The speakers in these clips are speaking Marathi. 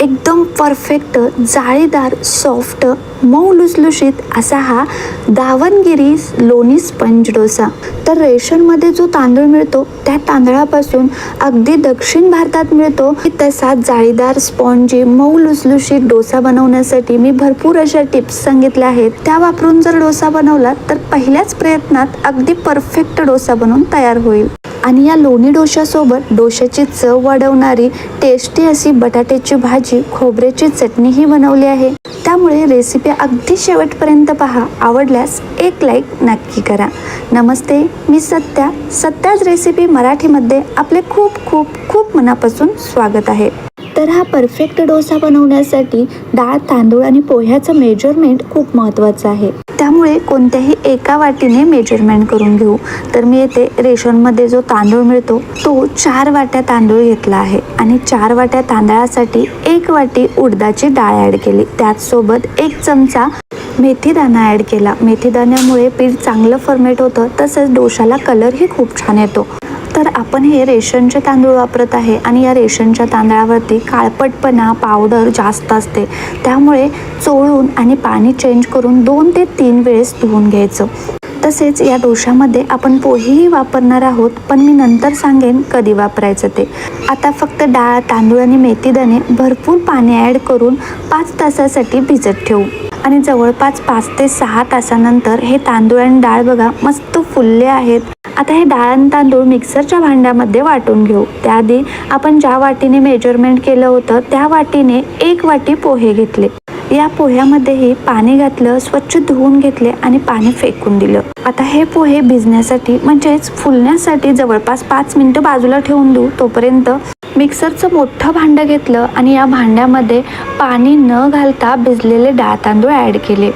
एकदम परफेक्ट जाळीदार सॉफ्ट मऊ लुसलुशीत असा हा दावणगिरी लोणी स्पंज डोसा. तर रेशनमध्ये जो तांदूळ मिळतो त्या तांदळापासून अगदी दक्षिण भारतात मिळतो. तसा जाळीदार स्पॉन्जी मऊ लुसलुशीत डोसा बनवण्यासाठी मी भरपूर अशा टिप्स सांगितल्या आहेत. त्या वापरून जर डोसा बनवला तर पहिल्याच प्रयत्नात अगदी परफेक्ट डोसा बनवून तयार होईल. आणि या लोणी डोशासोबत डोशाची चव वाढवणारी टेस्टी अशी बटाट्याची भाजी खोबऱ्याची चटणीही बनवली आहे. त्यामुळे रेसिपी अगदी शेवटपर्यंत पहा. आवडल्यास एक लाईक नक्की करा. नमस्ते मी सत्या. सत्याच रेसिपी मराठीमध्ये आपले खूप खूप खूप मनापासून स्वागत आहे. तर हा परफेक्ट डोसा बनवण्यासाठी डाळ तांदूळ आणि पोह्याचं मेजरमेंट खूप महत्त्वाचं आहे. त्यामुळे कोणत्याही एका वाटीने मेजरमेंट करून घेऊ. तर मी येथे रेशनमध्ये जो तांदूळ मिळतो तो चार वाट्या तांदूळ घेतला आहे. आणि चार वाट्या तांदळासाठी एक वाटी उडदाची डाळ ॲड केली. त्याचसोबत एक चमचा मेथीदाणा ॲड केला. मेथीदाण्यामुळे पीठ चांगलं फर्मेट होतं तसंच डोशाला कलरही खूप छान येतो. तर आपण हे रेशनचे तांदूळ वापरत आहे आणि या रेशनच्या तांदळावरती काळपटपणा पावडर जास्त असते. त्यामुळे चोळून आणि पाणी चेंज करून दोन ते तीन वेळेस धुवून घ्यायचं. तसेच या डोशामध्ये आपण पोहेही वापरणार आहोत पण मी नंतर सांगेन कधी वापरायचं ते. आता फक्त डाळ तांदूळ आणि मेथीदाणे भरपूर पाणी ॲड करून पाच तासासाठी भिजत ठेवू. आणि जवळपास पाच ते सहा तासानंतर हे तांदूळ आणि डाळ बघा मस्त फुलले आहेत. आता हे डाळ आणि तांदूळ मिक्सरच्या भांड्यामध्ये वाटून घेऊ. त्याआधी आपण ज्या वाटीने मेजरमेंट केलं होतं त्या वाटीने एक वाटी पोहे घेतले. या पोह्यामध्येही पाणी घातलं स्वच्छ धुवून घेतले आणि पाणी फेकून दिलं. आता हे पोहे भिजण्यासाठी म्हणजेच फुलण्यासाठी जवळपास पाच मिनटं बाजूला ठेवून देऊ. तोपर्यंत मिक्सरचं मोठं भांडं घेतलं आणि या भांड्यामध्ये पाणी न घालता भिजलेले डाळ तांदूळ ॲड केले.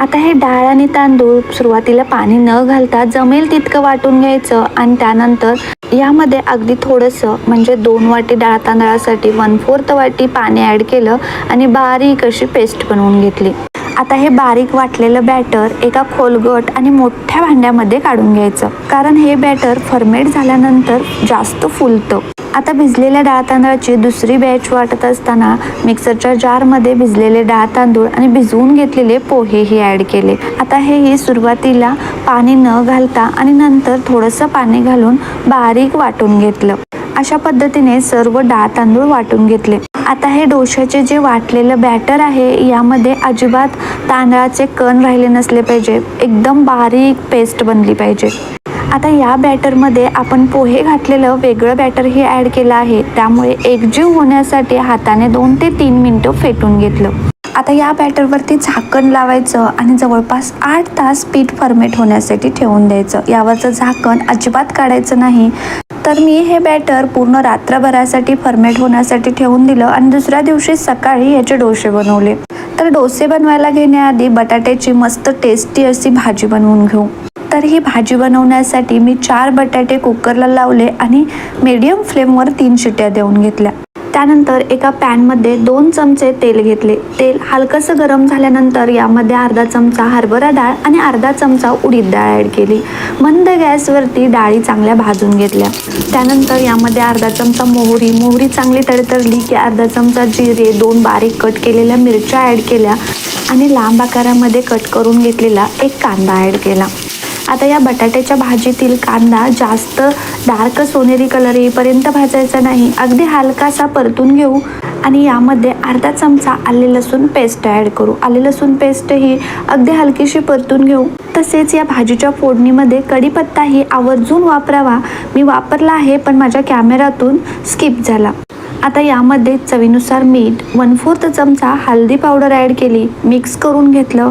आता हे डाळ आणि तांदूळ सुरुवातीला पाणी न घालता जमेल तितकं वाटून घ्यायचं आणि त्यानंतर यामध्ये अगदी थोडंसं म्हणजे दोन वाटी डाळ तांदळासाठी वन फोर्थ वाटी पाणी ॲड केलं आणि बारीक अशी पेस्ट बनवून घेतली. आता हे बारीक वाटलेलं बॅटर एका खोलगट आणि मोठ्या भांड्यामध्ये काढून घ्यायचं. कारण हे बॅटर फर्मेट झाल्यानंतर जास्त फुलतं. आता भिजलेल्या डाळ तांदळाची दुसरी बॅच वाटत असताना मिक्सरच्या जारमध्ये भिजलेले डाळ तांदूळ आणि भिजवून घेतलेले पोहेही ॲड केले. आता हेही सुरुवातीला पाणी न घालता आणि नंतर थोडंसं पाणी घालून बारीक वाटून घेतलं. अशा पद्धतीने सर्व डाळ तांदूळ वाटून घेतले. आता हे डोशाचे जे वाटलेलं बॅटर आहे यामध्ये अजिबात तांदळाचे कण राहिले नसले पाहिजे. एकदम बारीक पेस्ट बनली पाहिजे. आता या बॅटरमध्ये आपण पोहे घातलेलं वेगळं बॅटरही ॲड केलं आहे. त्यामुळे एकजीव होण्यासाठी हाताने दोन ते तीन मिनटं फेटून घेतलं. आता या बॅटरवरती झाकण लावायचं आणि जवळपास आठ तास पीठ फर्मेट होण्यासाठी ठेवून द्यायचं. यावरचं झाकण अजिबात काढायचं नाही. तर मी हे बॅटर पूर्ण रात्रभरासाठी फर्मेट होण्यासाठी ठेवून दिलं आणि दुसऱ्या दिवशी सकाळी याचे डोसे बनवले. तर डोसे बनवायला घेण्याआधी बटाट्याची मस्त टेस्टी अशी भाजी बनवून घेऊ. तर ही भाजी बनवण्यासाठी मी चार बटाटे कुकरला लावले आणि मीडियम फ्लेमवर तीन शिट्या देऊन घेतल्या. त्यानंतर एका पॅनमध्ये दोन चमचे तेल घेतले. तेल हलकंसं गरम झाल्यानंतर यामध्ये अर्धा चमचा हरभरा डाळ आणि अर्धा चमचा उडीद डाळ ॲड केली. मंद गॅसवरती डाळी चांगल्या भाजून घेतल्या. त्यानंतर यामध्ये अर्धा चमचा मोहरी मोहरी चांगली तडतडली की अर्धा चमचा जिरे दोन बारीक कट केलेल्या मिरच्या ॲड केल्या आणि लांब आकारामध्ये कट करून घेतलेला एक कांदा ॲड केला. आता या बटाट्याच्या भाजीतील कांदा जास्त डार्क सोनेरी कलर येईपर्यंत भाजायचा नाही. अगदी हलकासा परतून घेऊ आणि यामध्ये अर्धा चमचा आले लसूण पेस्ट ॲड करू. आले लसूण पेस्ट ही अगदी हलकीशी परतून घेऊ. तसेच या भाजीच्या फोडणीमध्ये कढीपत्ताही आवर्जून वापरावा. मी वापरला आहे पण माझ्या कॅमेरातून स्किप झाला. आता यामध्ये चवीनुसार मीठ वन फोर्थ चमचा हळदी पावडर ॲड केली. मिक्स करून घेतलं.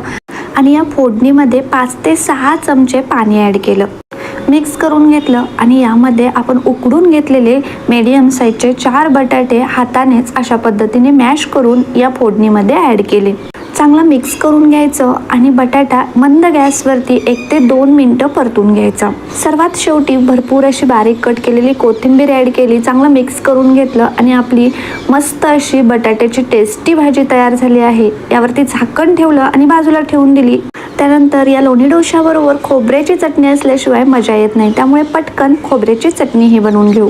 आणि या फोडणीमध्ये पाच ते सहा चमचे पाणी ॲड केलं. मिक्स करून घेतलं आणि यामध्ये आपण उकडून घेतलेले मीडियम साईजचे चार बटाटे हातानेच अशा पद्धतीने मॅश करून या फोडणीमध्ये ॲड केले. चांगला मिक्स करून घ्यायचं आणि बटाटा मंद गॅसवरती एक ते दोन मिनटं परतून घ्यायचा. सर्वात शेवटी भरपूर अशी बारीक कट केलेली कोथिंबीर ॲड केली चांगलं मिक्स करून घेतलं आणि आपली मस्त अशी बटाट्याची टेस्टी भाजी तयार झाली आहे. यावरती झाकण ठेवलं आणि बाजूला ठेवून दिली. त्यानंतर या लोणी डोशाबरोबर खोबऱ्याची चटणी असल्याशिवाय मजा येत नाही. त्यामुळे पटकन खोबऱ्याची चटणी ही बनवून घेऊ.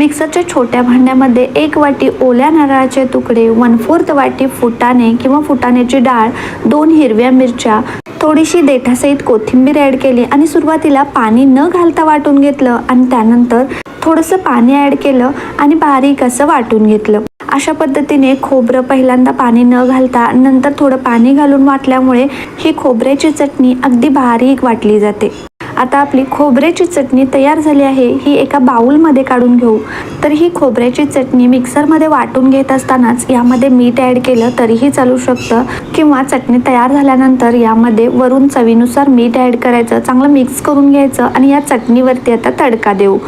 मिक्सरच्या छोट्या भांड्यामध्ये एक वाटी ओल्या नारळाचे तुकडे वन फोर्थ वाटी फुटाणे किंवा फुटाण्याची डाळ दोन हिरव्या मिरच्या थोडीशी देठासहित कोथिंबीर ॲड केली आणि सुरुवातीला पाणी न घालता वाटून घेतलं आणि त्यानंतर थोडंसं पाणी ॲड केलं आणि बारीक असं वाटून घेतलं. अशा पद्धतीने खोबरं पहिल्यांदा पाणी न घालता नंतर थोडं पाणी घालून वाटल्यामुळे ही खोबऱ्याची चटणी अगदी बारीक वाटली जाते. आता आपली खोबऱ्याची चटणी तयार झाली आहे. ही एका बाऊलमध्ये काढून घेऊ. तर ही खोबऱ्याची चटणी मिक्सरमध्ये वाटून घेत असतानाच यामध्ये मीठ ॲड केलं तरीही चालू शकतं किंवा चटणी तयार झाल्यानंतर यामध्ये वरून चवीनुसार मीठ ॲड करायचं चांगलं मिक्स करून घ्यायचं आणि या चटणीवरती आता तडका देऊ.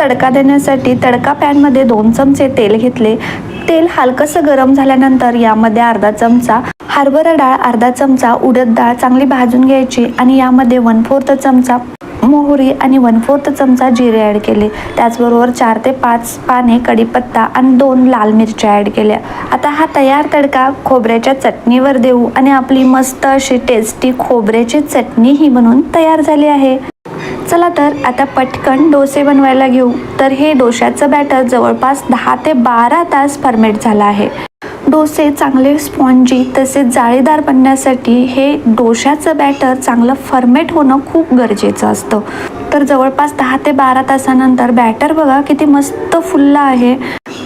तडका देण्यासाठी तडका पॅनमध्ये दोन चमचे तेल घेतले. तेल हलकंसं गरम झाल्यानंतर यामध्ये अर्धा चमचा हरभरा डाळ अर्धा चमचा उडद डाळ चांगली भाजून घ्यायची आणि यामध्ये वन फोर्थ चमचा मोहरी आणि वन फोर्थ चमचा जिरे ॲड केले. त्याचबरोबर चार ते पाच पाने कढीपत्ता आणि दोन लाल मिरच्या ॲड केल्या. आता हा तयार तडका खोबऱ्याच्या चटणीवर देऊ आणि आपली मस्त अशी टेस्टी खोबऱ्याची चटणी ही बनवून तयार झाली आहे. चला तर आता पटकन डोसे बनवायला घेऊ. तर हे डोश्याचं बॅटर जवळपास दहा ते बारा तास फर्मेट झाला आहे. डोसे चांगले स्पॉन्जी तसेच जाळीदार बनण्यासाठी हे डोश्याचं बॅटर चांगलं फर्मेट होणं खूप गरजेचं असतं. तर जवळपास दहा ते बारा तासानंतर बॅटर बघा किती मस्त फुललं आहे.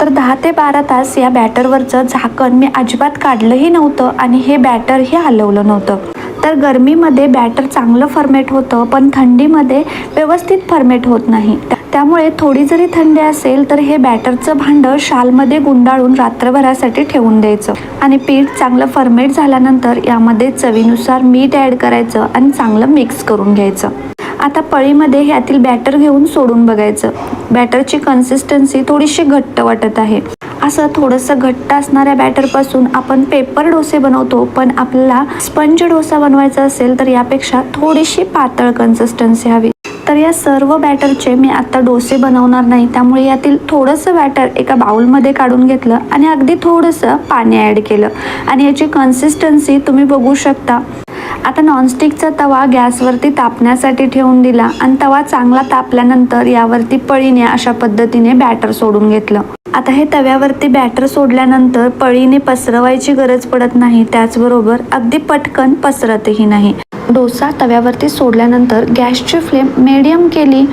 तर दहा ते बारा तास या बॅटरवरचं झाकण मी अजिबात काढलंही नव्हतं आणि हे बॅटरही हलवलं नव्हतं. तर गरमीमध्ये बॅटर चांगलं फर्मेट होतं पण थंडीमध्ये व्यवस्थित फर्मेट होत नाही. त्यामुळे थोडी जरी थंडी असेल तर हे बॅटरचं भांडं शालमध्ये गुंडाळून रात्रभरासाठी ठेवून द्यायचं. आणि पीठ चांगलं फर्मेट झाल्यानंतर यामध्ये चवीनुसार मीठ ॲड करायचं आणि चांगलं मिक्स करून घ्यायचं. आता पळीमध्ये ह्यातील बॅटर घेऊन सोडून बघायचं. बॅटरची कन्सिस्टन्सी थोडीशी घट्ट वाटत आहे. असं थोडंसं घट्ट असणाऱ्या बॅटरपासून आपण पेपर डोसे बनवतो. पण आपल्याला स्पंज डोसा बनवायचा असेल तर यापेक्षा थोडीशी पातळ कन्सिस्टन्सी हवी. तर या सर्व बॅटरचे मी आत्ता डोसे बनवणार नाही. त्यामुळे यातील थोडंसं बॅटर एका बाउलमध्ये काढून घेतलं आणि अगदी थोडंसं पाणी ॲड केलं. आणि याची कन्सिस्टन्सी तुम्ही बघू शकता. आता नॉनस्टिकचा तवा गॅसवरती तापण्यासाठी ठेवून दिला आणि तवा चांगला तापल्यानंतर यावरती पळीने अशा पद्धतीने बॅटर सोडून घेतलं. आता हे तव्यावरती बॅटर सोडल्यानंतर पळीने पसरवायची गरज पडत नाही. त्याचबरोबर अगदी पटकन पसरतही नाही. डोसा तव्यावरती सोडल्यानंतर गॅसची फ्लेम मिडियम केली.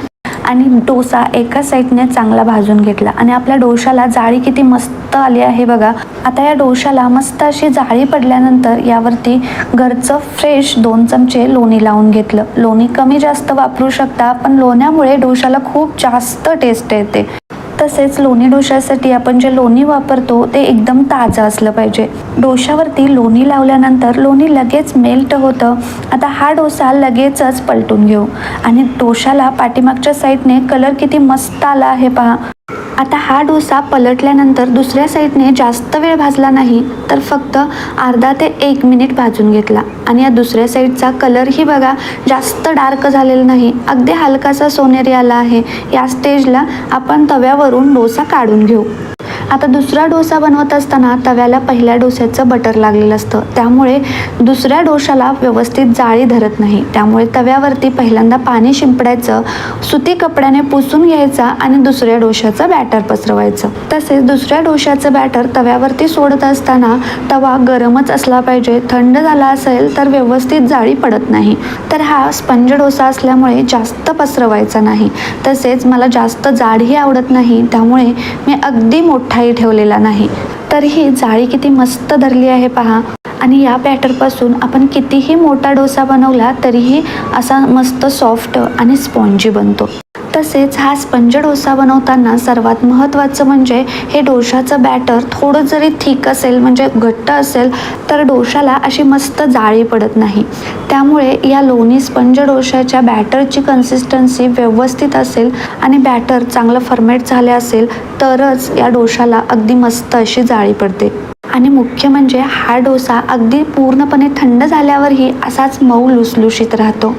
आणि डोसा एका साईडने चांगला भाजून घेतला. आणि आपल्या डोशाला जाळी किती मस्त आली आहे बघा. आता या डोशाला मस्त अशी जाळी पडल्यानंतर यावरती घरचं फ्रेश दोन चमचे लोणी लावून घेतलं. लोणी कमी जास्त वापरू शकता पण लोण्यामुळे डोशाला खूप जास्त टेस्ट येते. तसेच लोणी डोशासाठी आपण जे लोणी वापरतो ते एकदम ताजं असलं पाहिजे. डोशावरती लोणी लावल्यानंतर लोणी लगेच मेल्ट होतं. आता हा डोसा लगेचच पलटून घेऊ. आणि डोशाला पाठीमागच्या साईडने कलर किती मस्त आला आहे पहा. आता हा डोसा पलटल्यानंतर दुसऱ्या साईडने जास्त वेळ भाजला नाही तर फक्त अर्धा ते एक मिनिट भाजून घेतला. आणि या दुसऱ्या साईडचा कलरही बघा जास्त डार्क झालेला नाही. अगदी हलकासा सोनेरी आला आहे. या स्टेजला आपण तव्यावरून डोसा काढून घेऊ. आता दुसरा डोसा बनवत असताना तव्याला पहिल्या डोस्याचं बटर लागलेलं असतं. त्यामुळे दुसऱ्या डोशाला व्यवस्थित जाळी धरत नाही. त्यामुळे तव्यावरती पहिल्यांदा पाणी शिंपडायचं सुती कपड्याने पुसून घ्यायचा आणि दुसऱ्या डोशाचं बॅटर पसरवायचं. तसेच दुसऱ्या डोशाचं बॅटर तव्यावरती सोडत असताना तवा गरमच असला पाहिजे थंड झाला असेल तर व्यवस्थित जाळी पडत नाही. तर हा स्पंज डोसा असल्यामुळे जास्त पसरवायचा नाही. तसेच मला जास्त जाडही आवडत नाही. त्यामुळे मी अगदी मोठा काही ठेवलेला नाही. तर ही जाळी किती मस्त धरली आहे पहा. आणि या बॅटरपासून आपण कितीही मोठा डोसा बनवला तरीही असा मस्त सॉफ्ट आणि स्पॉन्जी बनतो. तसेच हा स्पंज डोसा बनवताना सर्वात महत्त्वाचं म्हणजे हे डोशाचं बॅटर थोडं जरी थिक असेल म्हणजे घट्ट असेल तर डोशाला अशी मस्त जाळी पडत नाही. त्यामुळे या लोणी स्पंज डोशाच्या बॅटरची कन्सिस्टन्सी व्यवस्थित असेल आणि बॅटर चांगलं फर्मेट झाले असेल तरच या डोशाला अगदी मस्त अशी जाळी पडते. आणि मुख्य म्हणजे हा डोसा अगदी पूर्णपणे थंड झाल्यावरही असाच मऊ लुसलुशीत राहतो.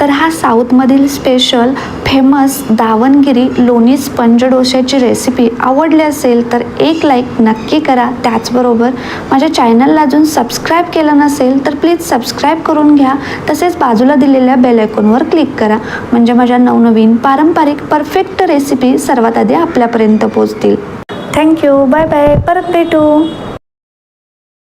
तर हा साऊथमधील स्पेशल फेमस दावणगिरी लोणी स्पंज डोश्याची रेसिपी आवडली असेल तर एक लाईक नक्की करा. त्याचबरोबर माझ्या चॅनलला अजून सबस्क्राईब केलं नसेल तर प्लीज सबस्क्राईब करून घ्या. तसेच बाजूला दिलेल्या बेल आयकॉनवर क्लिक करा. म्हणजे माझ्या नवनवीन पारंपरिक परफेक्ट रेसिपी सर्वात आधी आपल्यापर्यंत पोहोचतील. थँक्यू बाय बाय परत भेटू.